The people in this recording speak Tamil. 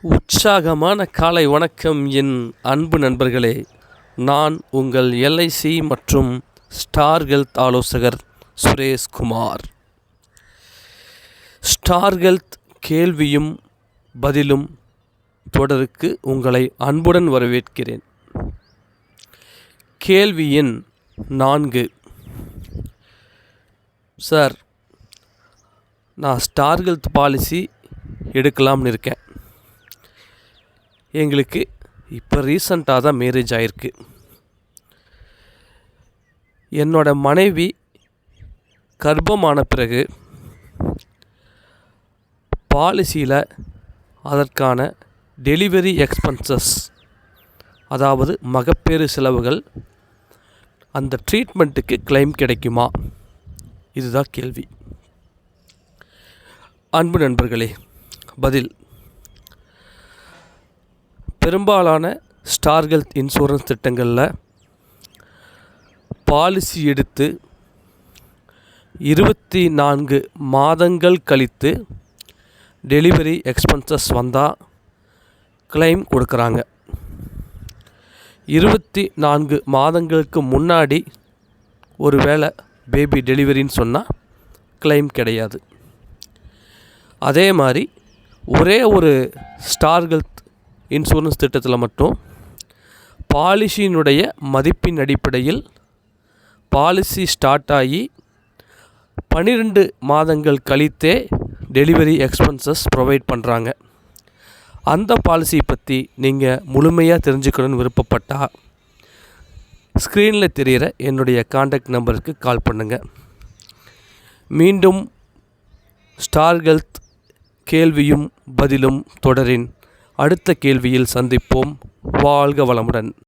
உற்சாகமான காலை வணக்கம் என் அன்பு நண்பர்களே. நான் உங்கள் எல்ஐசி மற்றும் ஸ்டார் ஹெல்த் ஆலோசகர் சுரேஷ்குமார் ஸ்டார் ஹெல்த் கேள்வியும் பதிலும் தொடருக்கு உங்களை அன்புடன் வரவேற்கிறேன். கேள்வி எண் நான்கு. சார் நான் ஸ்டார் ஹெல்த் பாலிசி எடுக்கலாம்னு இருக்கேன். எங்களுக்கு இப்போ ரீசண்டாக தான் மேரேஜ் ஆயிருக்கு. என்னோட மனைவி கர்ப்பமான பிறகு பாலிசியில் அதற்கான டெலிவரி எக்ஸ்பென்சஸ் அதாவது மகப்பேறு செலவுகள் அந்த ட்ரீட்மெண்ட்டுக்கு கிளைம் கிடைக்குமா? இதுதான் கேள்வி. அன்பு நண்பர்களே பதில் பெரும்பாலான ஸ்டார் ஹெல்த் இன்சூரன்ஸ் திட்டங்களில் பாலிசி எடுத்து இருபத்தி நான்கு மாதங்கள் கழித்து டெலிவரி எக்ஸ்பென்சஸ் வந்தால் கிளைம் கொடுக்குறாங்க. இருபத்தி நான்கு மாதங்களுக்கு முன்னாடி ஒரு வேளை பேபி டெலிவரின்னு சொன்னால் கிளைம் கிடையாது. அதே மாதிரி ஒரே ஒரு ஸ்டார் ஹெல்த் இன்சூரன்ஸ் திட்டத்தில் மட்டும் பாலிசியினுடைய மதிப்பின் அடிப்படையில் பாலிசி ஸ்டார்ட் ஆகி பன்னிரெண்டு மாதங்கள் கழித்தே டெலிவரி எக்ஸ்பென்சஸ் ப்ரொவைட் பண்ணுறாங்க அந்த பாலிசி பற்றி நீங்கள் முழுமையாக தெரிஞ்சுக்கணும்னு விருப்பப்பட்டால் ஸ்க்ரீனில் தெரிகிற என்னுடைய காண்டாக்ட் நம்பருக்கு கால் பண்ணுங்கள் மீண்டும் ஸ்டார் ஹெல்த் கேள்வியும் பதிலும் தொடரின் அடுத்த கேள்வியில் சந்திப்போம். வாழ்க வளமுடன்.